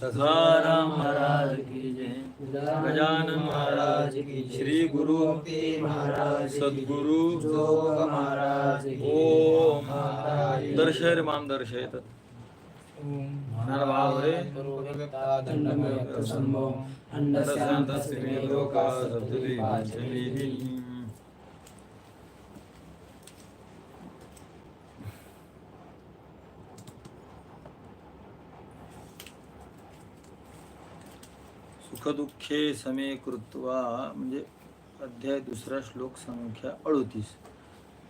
सखाराम महाराज की जय गजानन महाराज की श्री गुरु महाराज सद्गुरु महाराज ओम दर्शय रे माम दर्शयत नरभाव रे दंडमयप्रसन्नो नरशान्तस्य मे लोका सप्तति पांचमीहि. सुखदुःखे समे कृत्वा, म्हणजे अध्याय दुसरा श्लोक संख्या अडोतीस.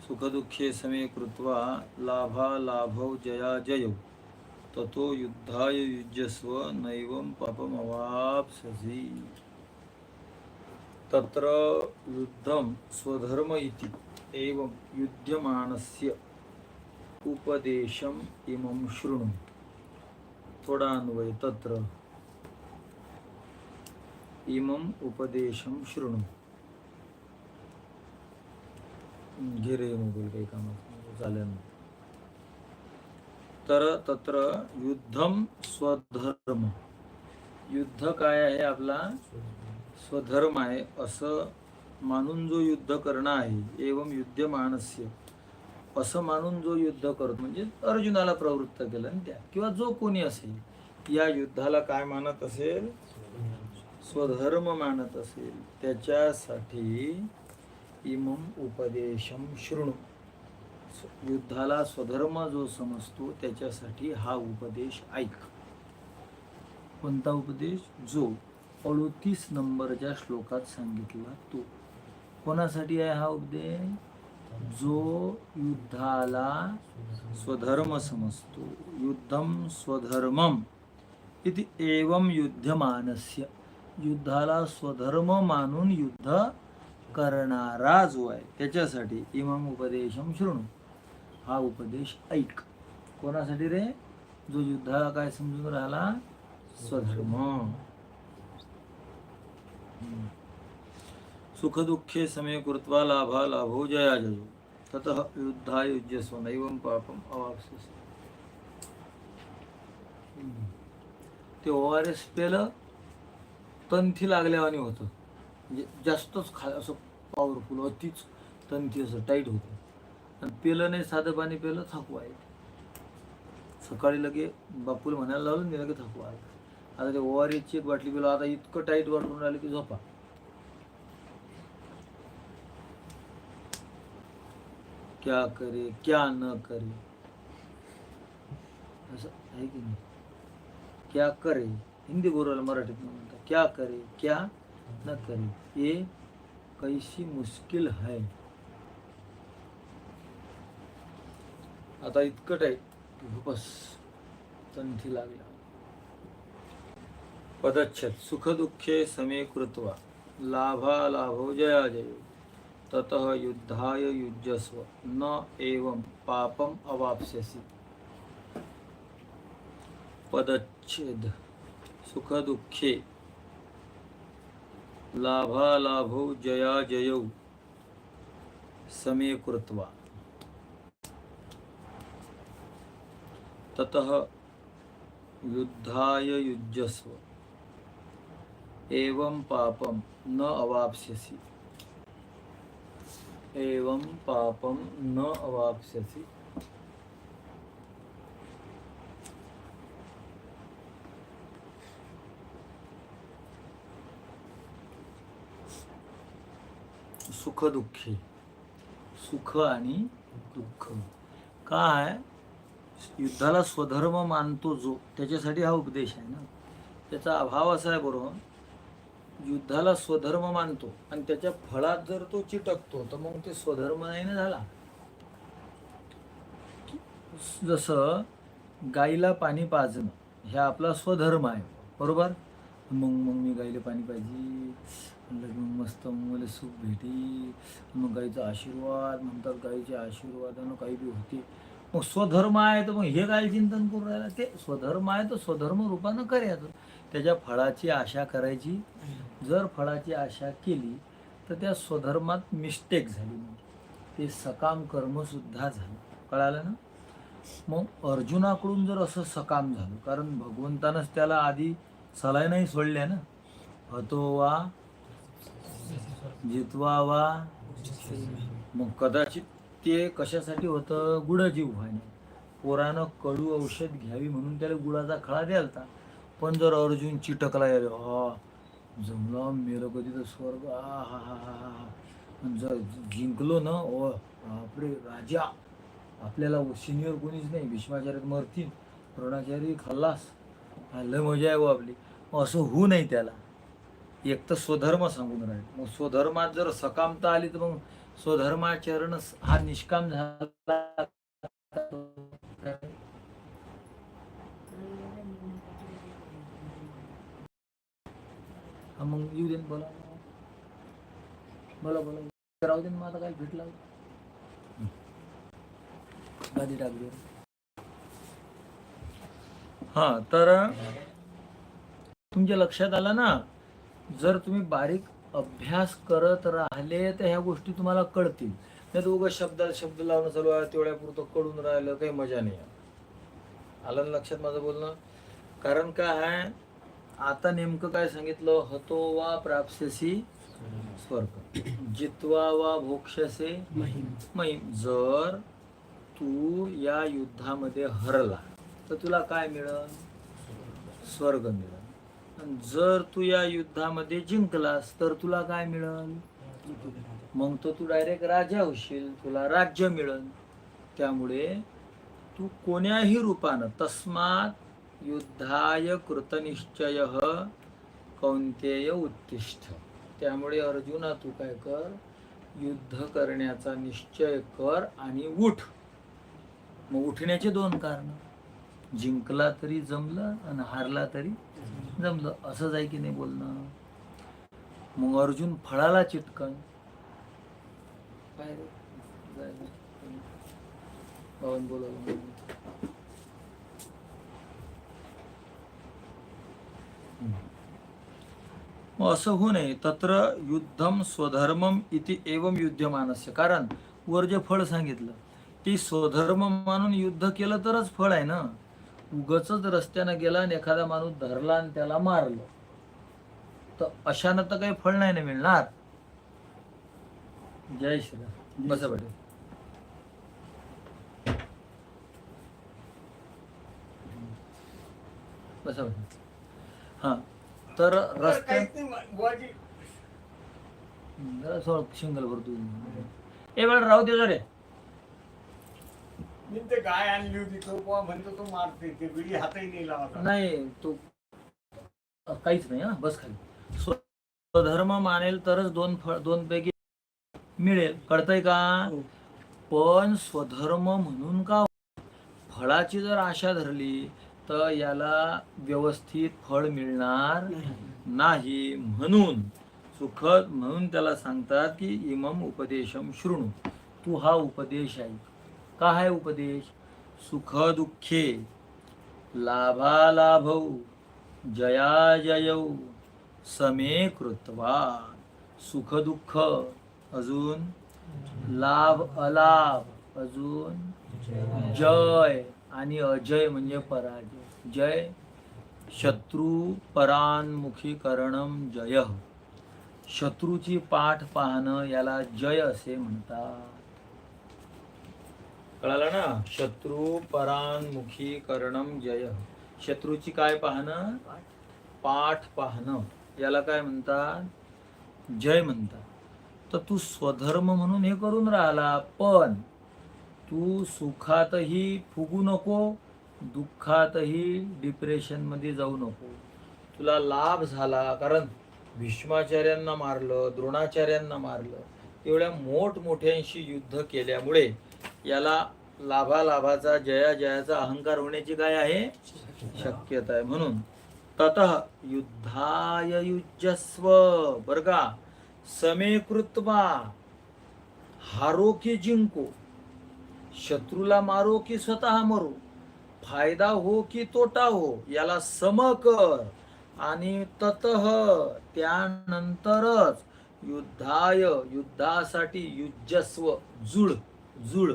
सुखदुःखे समे कृत्वा, लाभा लाभौ जया जयौ. ततो युद्धाय युज्यस्व, नैवं पापमवाप्स्यसि तत्र युद्धं स्वधर्म इति, एवं युध्यमानस्य उपदेशम् इमं शृणु. थोडा अन्वय तत्र इमं उपदेशं शृणु। घे रे मोबाईल काही कामात चालेल तर तत्र युद्धम स्वधर्म। युद्ध काय आहे आपला? स्वधर्म आहे असं मानून जो युद्ध करणं आहे एवं युद्ध मानस्य असं मानून जो युद्ध करतो म्हणजे अर्जुनाला प्रवृत्त केलं त्या किंवा जो कोणी असेल या युद्धाला काय मानत असेल? स्वधर्म मानत असेल त्याच्यासाठी इमम उपदेशम शृणू. युद्धाला स्वधर्म जो समजतो त्याच्यासाठी हा उपदेश ऐक. कोणता उपदेश? जो अडोतीस नंबरच्या श्लोकात सांगितला तो. कोणासाठी आहे हा उपदेश? जो युद्धाला स्वधर्म समजतो. युद्धम स्वधर्मम इति एवं युद्धमानस्य. युद्धाला स्वधर्म मानून युद्ध करणारा जो आहे त्याच्यासाठी इमाम उपदेशम शृणू. हा उपदेश ऐक. कोणासाठी रे? जो युद्धाला काय समजून राहिला? स्वधर्म. सुख सुखदुःखे समे कृत्वा लाभा लाभो जया जयो. ततः युद्धा युज्यस्व नैव पापम अवापस ते ओ आर एस पेलं तंथी लागल्यावानी होतं. म्हणजे जास्तच खा असं पॉवरफुल अतिच तंथी असं टाईट होतं. आणि पेलं नाही साधं पाणी पेलं थकवा आहे सकाळी लगे बापूला म्हणायला लावलं मी लगे थकवा आहे आता ते ओ आर एक बाटली पेलो आता इतकं टाईट वाटून राहिलं की झोपा. क्या करे क्या न करे. असं आहे की नाही? क्या करे? हिंदी बोलायला मराठीत म्हणतात. क्या करे क्या न करे ये कैसी मुश्किल है. आता इतकं आहे की बस तंथी लागल्या. पदच्छेद. सुखदुःखे समे कृत्वा. लाभा लाभो जया जय. ततः युद्धाय युज्यस्व. न एवं पापम अवाप्स्यसि. पदच्छेद. सुखदुःखे। लाभालाभौ जया जयौ समे कृत्वा। ततः युद्धाय युज्यस्व। एवं पापं न अवाप्स्यसि। एवं पापं न अवाप्स्यसि। सुखदुःखी. सुख आणि दुःख. काय? युद्धाला स्वधर्म मानतो जो त्याच्यासाठी हा उपदेश आहे ना. त्याचा अभाव असा आहे बरोबर. युद्धाला स्वधर्म मानतो आणि त्याच्या फळात जर तो चिटकतो तर मग ते स्वधर्म नाही ना झाला. जसं गाईला पाणी पाजणं हे आपला स्वधर्म आहे. बरोबर? मग मग मी गाईला पाणी पाहिजे. म्हणलं मग मस्त मला सुख भेटी. मग गाईचा आशीर्वाद म्हणतात गाईच्या आशीर्वादानं काही बी होते. मग स्वधर्म आहे तर मग हे काय चिंतन करून राहिला? ते स्वधर्म आहे तर स्वधर्म रूपानं करायचं त्याच्या फळाची आशा करायची. जर फळाची आशा केली तर त्या स्वधर्मात मिस्टेक झाली मग. ते सकाम कर्मसुद्धा झालं. कळालं ना? मग अर्जुनाकडून जर असं सकाम झालं कारण भगवंतानंच त्याला आधी सलाय नाही सोडल्या ना? हतो वा जितवा वा मग कदाचित ते कशासाठी होतं? गुडजीव व्हायने पोरानं कडू औषध घ्यावी म्हणून त्याला गुळाचा खळा द्यालता. पण जर अर्जुन चिटकला यार हा जमला मेलं कधी तर स्वर्ग आ हा हा हा हा हा. जर जिंकलो ना ओ बापरे राजा. आपल्याला सिनियर कोणीच नाही. भीष्माचार्य मरतील. द्रोणाचार्य खल्लास. हा, लय मजा आहे हो आपली. असं होऊ नाही त्याला. एक तर स्वधर्म सांगून राहील. मग स्वधर्मात जर सकामता आली तर मग स्वधर्माचरण हा निष्काम झाला. मग येऊ दे बोला. बोला बोला. राहू दे ना, काय भेटला गादी टाकली. हा तर तुमच्या लक्षात आलं ना? जर तुम्ही बारीक अभ्यास करत राहिले तर ह्या गोष्टी तुम्हाला कळतील. नाही उगा शब्दात शब्द लावणं चालू आहे तेवढ्यापुरतं कळून राहिलं काही मजा नाही आहे. आलं लक्षात माझं बोलणं? कारण काय आहे आता नेमकं काय सांगितलं? हतो वा प्राप्स्यसी स्वर्ग. जितवा वा भोक्षसे महिम. जर तू या युद्धामध्ये हरला तर तुला काय मिळेल? स्वर्ग मिळेल. जर तू या युद्धामध्ये जिंकलास तर तुला काय मिळेल? मग तो तू डायरेक्ट राजा होशील तुला राज्य मिळेल. त्यामुळे तू कोण्याही रूपानं तस्मात युद्धाय कृतनिश्चय कौंतेय उत्तिष्ठ. त्यामुळे अर्जुना तू काय कर? युद्ध करण्याचा निश्चय कर आणि उठ. मग उठण्याचे दोन कारण. जिंकला तरी जमलं आणि हारला तरी जमलं. असंच आहे की नाही बोलणं. मग अर्जुन फळाला काय. पवन बोलावलं. मग असं होऊ नये. तत्र युद्धम स्वधर्मम इति एवम युद्धमानस्य कारण वर जे फळ सांगितलं ते स्वधर्म मानून युद्ध केलं तरच फळ आहे ना? उगच रस्त्यानं गेला आणि एखादा माणूस धरला आणि त्याला मारलं. तर अशानं तर काही फळ नाही ना मिळणार. जय श्रीराम. बसा पाटील. बसा पाटील. हा. तर रस्त्या शिंगल भरतो. ए वेळ राहू दे रे मी ते गाय आणली होती तो बुवा म्हणतो तो मारते ते बिडी हातही नाही लावत. नाही तो काहीच नाही हा बस खाली. स्वधर्म मानेल तरच दोन फळ दोन पैकी मिळेल. कळतंय का? पण स्वधर्म म्हणून का फळाची जर आशा धरली तर याला व्यवस्थित फळ मिळणार नाही. म्हणून सुखद म्हणून त्याला सांगतात की इमम उपदेशम शृणू. तू हा उपदेश आहे का आहे उपदेश? सुख दुःखे लाभालाभौ जयाजयौ समे कृत्वा। सुख दुःख अजून? लाभ अलाभ अजून? जय आणि अजय म्हणजे पराजय। जय शत्रू परान्मुखीकरणम जय। शत्रूची पाठ पाहणं याला जय असे म्हणतात। कळालं ना? शत्रू परान्मुखीकरणम जय. शत्रूची काय पाहणं? पाठ पाहणं. याला काय म्हणतात? जय म्हणतात. तर तू स्वधर्म म्हणून हे करून राहिला पण तू सुखातही फुगू नको दुःखातही डिप्रेशनमध्ये जाऊ नको. तुला लाभ झाला कारण भीष्माचार्यांना मारलं द्रोणाचार्यांना मारलं. एवढ्या मोठमोठ्यांशी युद्ध केल्यामुळे याला लाभालाभाचा जया जयाचा अहंकार होण्याची काय आहे? शक्यता आहे. म्हणून तत युद्धाय युजस्व बर का? समे कृत्वा हारो की जिंको शत्रूला मारो की स्वतः मरो फायदा हो की तोटा हो याला सम कर. आणि तत त्यानंतरच युद्धाय युद्धासाठी युजस्व जुळ जुळ.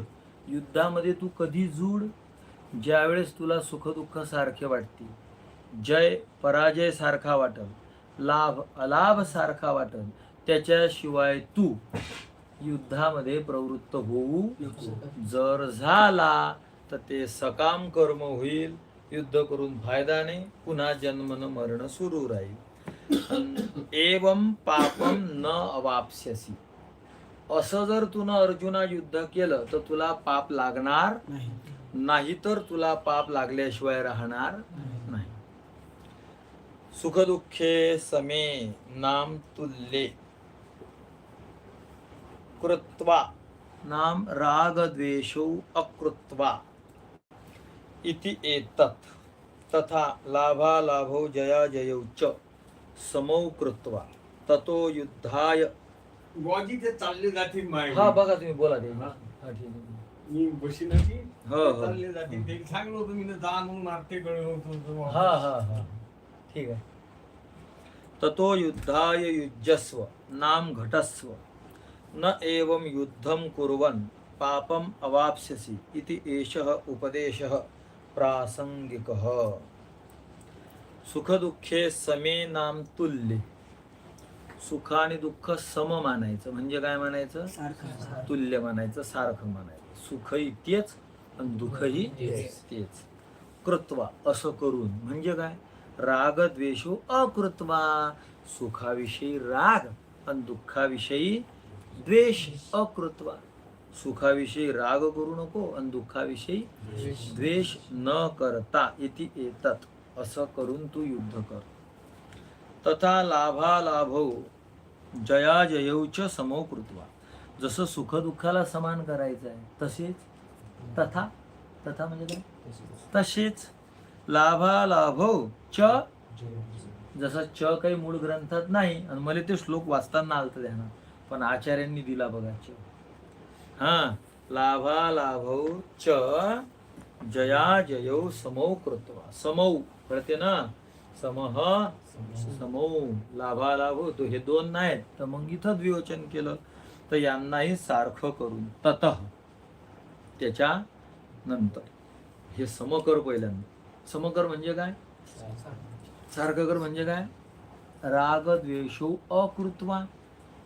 युद्धामध्ये तू कधी जूड? ज्यावेळेस तुला सुखदुःख सारखे वाटतील. जय पराजय सारखा वाटल. लाभ अलाभ सारखा वाटल. त्याच्याशिवाय तू युद्धामध्ये प्रवृत्त होऊ जर झाला तर ते सकाम कर्म होईल. युद्ध करून फायदा नाही. पुन्हा जन्मन मरण सुरू राहील. एवम पापम न अवाप्स्यसी. असं जर तुनं अर्जुना युद्ध केलं तर तुला पाप लागणार नाही. तर तुला पाप लागल्याशिवाय राहणार नाही. सुखदुःखे समे नाम तुल्ये. कृत्वा. नाम रागद्वेषौ अकृत्वा. इति एतत्. तथा लाभालाभौ जयाजयौ च. समौ कृत्वा. ततो युद्धाय बुवाजी ते चालले जातील माय हा बघा तुम्ही बोला ते. हा. ठीक आहे. मी बशीनाची हो, हो. चालले जातील. ते सांगलो होतो मी जा म्हणून मारते कळलो हा हा हा. ठीक आहे. ततो युद्धाय युज्यस्व नाम घटस्व। न एवं युद्धं कुर्वन् पापम् अवाप्स्यसि इति एषः उपदेशः प्रासंगिकः सुखदुःखे समे नाम तुल्य। सुख आणि दुःख सम मानायचं. म्हणजे काय म्हणायचं तुल्य म्हणायचं सारखं म्हणायचं सुखही तेच आणि दुःखही तेच. तेच. कृत्वा असं करून. म्हणजे काय? राग द्वेषो अकृत्वा. सुखाविषयी राग आणि दुःखाविषयी द्वेष अकृत्वा. सुखाविषयी राग करू नको आणि दुःखाविषयी द्वेष न करता इति एतत्. असं करून तू युद्ध कर. तथा लाभालाभौ जयाजयौ च समौ कृत्वा. जसं सुखदुःखाला समान करायचं आहे तसेच तथा तथा म्हणजे काय? तसेच लाभालाभौ च जसं च काही मूळ ग्रंथात नाही आणि मला ते श्लोक वाचताना आलतं ध्यानात पण आचार्यांनी दिला बघा च. हा लाभालाभौ च जया जयौ समौ कृत्वा. समौ कळते ना? समह समौ लाभालाभ तो हे दोन नाहीत. तर मग इथं द्विवचन केलं. तर यांनाही सारखं करून तत त्याच्या नंतर. हे समकर पहिल्यांदा. समकर म्हणजे काय? सारखं कर म्हणजे काय? राग द्वेषो अकृत्वा.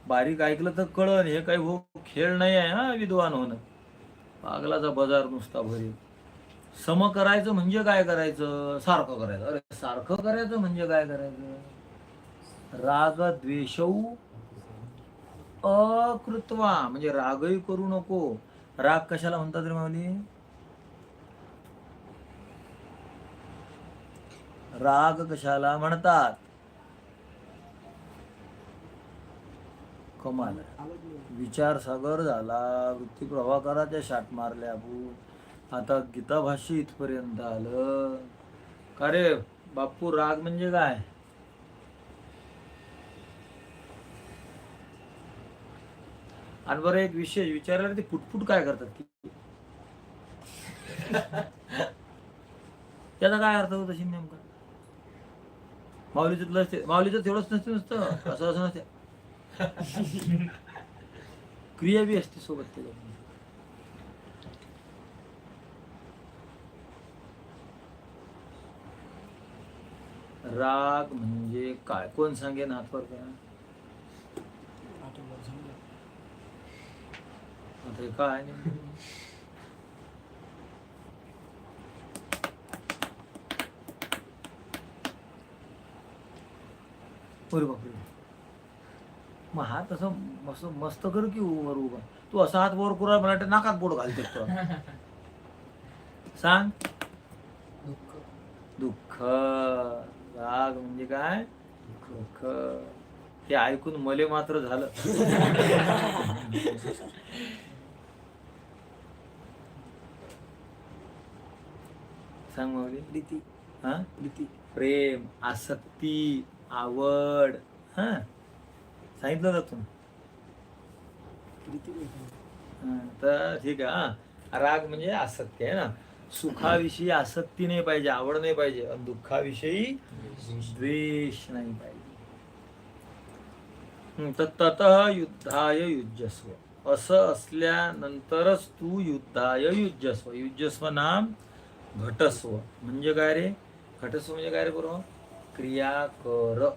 बारीक ऐकलं तर कळण हे काही हो खेळ नाही आहे हा विद्वान होणं. पागलाचा बाजार नुसता भरेल सम करायचं म्हणजे काय करायचं? सारखं करायचं. अरे सारखं करायचं म्हणजे काय करायचं? राग द्वेषौ अकृत्वा. म्हणजे रागही करू नको. राग कशाला म्हणतात रे माऊली? राग कशाला म्हणतात? कमाल. विचार सागर झाला. वृत्ती प्रभाकराच्या शाट मारल्या आपण आता गीता इथपर्यंत आलं. का रे बापू राग म्हणजे काय? आणि बरं एक विशेष विचारलं ते फुटफुट काय करतात की? त्याचा काय अर्थ होत असेल नेमका? माऊलीचं नसते माऊलीचं तेवढंच नसते नुसतं असं असं नसते. क्रिया बी असते सोबत त्याच्या राग म्हणजे काय? कोण सांगेन हातवर करा? आता काय बापरे. मग हात असं मस्त मस्त कर की वर उभा? तू असा हात वर करा मला वाटतं नाकात बोट घालते तो. सांग. दुःख. राग म्हणजे काय? दुःख ते ऐकून मले मात्र झालं. सांग माऊली. प्रीती. हा? प्रीती. प्रेम आसक्ती आवड. हा? सांगितलं जातं तर ठीक आहे हा. राग म्हणजे आसक्ती आहे ना. सुखाविषयी आसक्ती नाही पाहिजे आवड नाही पाहिजे आणि दुःखाविषयी द्वेष नाही पाहिजे. तर तत युद्धाय युज्यस्व. असं असल्यानंतरच तू युद्धाय युज्यस्व. युज्यस्व नाम घटस्व. म्हणजे काय रे? घटस्व म्हणजे काय रे बरोबर? क्रिया कर.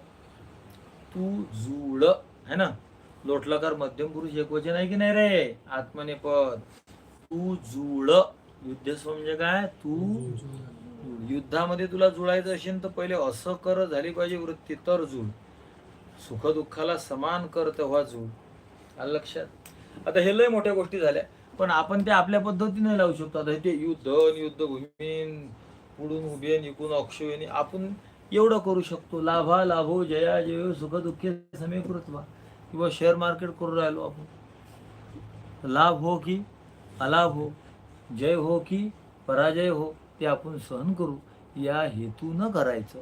तू जुळ. है ना? लोटलकार मध्यम पुरुष एकवचन आहे की नाही रे? आत्मनेपद. तू जुळ. युद्धस्व म्हणजे काय? तू युद्धामध्ये तुला जुळायचं असेल तर पहिले असं कर झाली पाहिजे वृत्ती तर जुळ. सुख दुःखाला समान कर तेव्हा जुळ. आलं लक्षात? आता हे लय मोठ्या गोष्टी झाल्या. पण आपण ते आपल्या पद्धतीने लावू शकतो. आता ते युद्ध युद्ध युद्धभूमी पुढून उभे निकून अक्षयनी आपण एवढं करू शकतो. लाभा लाभो जया जयो सुख दुःखे समीकृत्वा. किंवा शेअर मार्केट करू राहिलो आपण. लाभ हो की अलाभ हो? जय हो की पराजय हो ते आपण सहन करू या हेतून करायचं.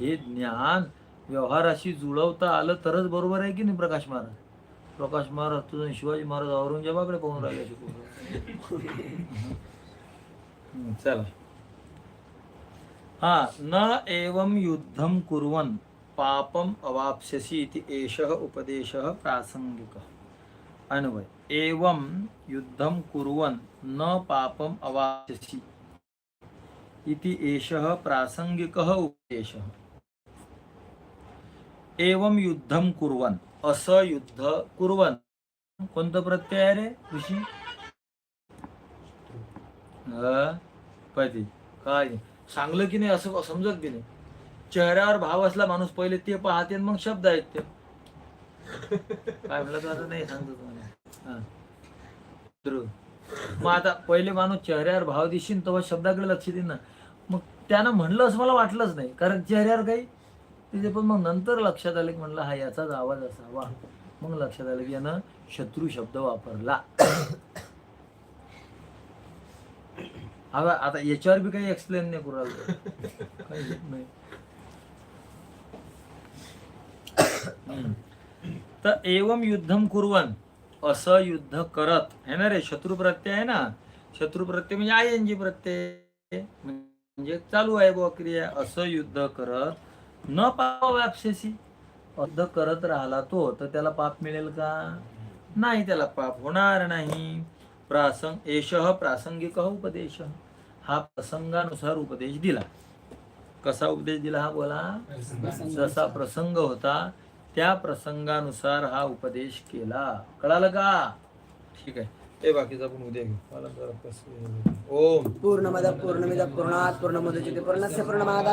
हे ज्ञान व्यवहाराशी जुळवता आलं तरच बरोबर आहे की नाही प्रकाश महाराज? प्रकाश महाराज तुझं शिवाजी महाराज औरंगजेबाकडे पाहून राहिले शिकवून चला. हा न एवं युद्धं कुर्वन् पापम अवापस्यसी इति एषः उपदेशः प्रासंगिकः. अन्वय। एवं युद्धं कुर्वन न पापम अवाचसी। इति एषः प्रासंगिकः उपदेशः। एवं युद्धं कुर्वन् असं युद्ध कुर्वन। कोणतं प्रत्यय आहे रे ऋषी? अ, काय? नाही. सांगलं की नाही असं समजत की नाही. चेहऱ्यावर भाव असला माणूस पहिले ते पाहते मग शब्द आहेत ते काय म्हणलं तर आता? नाही सांगतो तुम्हाला. ध्रुव. मग आता पहिले माणूस चेहऱ्यावर भाव दिशील तेव्हा शब्दाकडे लक्ष देईन ना. मग त्यानं म्हणलं असं मला वाटलंच नाही. कारण चेहऱ्यावर काही तिथे पण मग नंतर लक्षात आलं की म्हणलं हा याचाच आवाज असावा. मग लक्षात आलं की यानं शत्रू शब्द वापरला. हा आता याच्यावर बी काही एक्सप्लेन नाही करू राहिलो. काही येत नाही. तर एवम युद्धम कुर्वन. असं युद्ध करत. है ना रे? शत्रू प्रत्यय आहे ना? शत्रू प्रत्यय म्हणजे आय एन जी प्रत्यय. म्हणजे चालू आहे बुवा क्रिया. असं युद्ध करत. न पाप व्यापसेसी युद्ध करत राहिला तो. तर त्याला पाप मिळेल का? नाही त्याला पाप होणार नाही. प्रासंग एषः प्रासंगिक उपदेश. हा प्रसंगानुसार उपदेश दिला. कसा उपदेश दिला हा बोला? जसा प्रसंग होता त्या प्रसंगानुसार हा उपदेश केला. कळालं का? ठीक आहे. हे बाकीचं आपण उद्या घेऊ. मला जरा कसं- ओम. पूर्णमद पूर्णमिद पूर्णात् पूर्णमुदच्यते पूर्णस्य पूर्णमादाय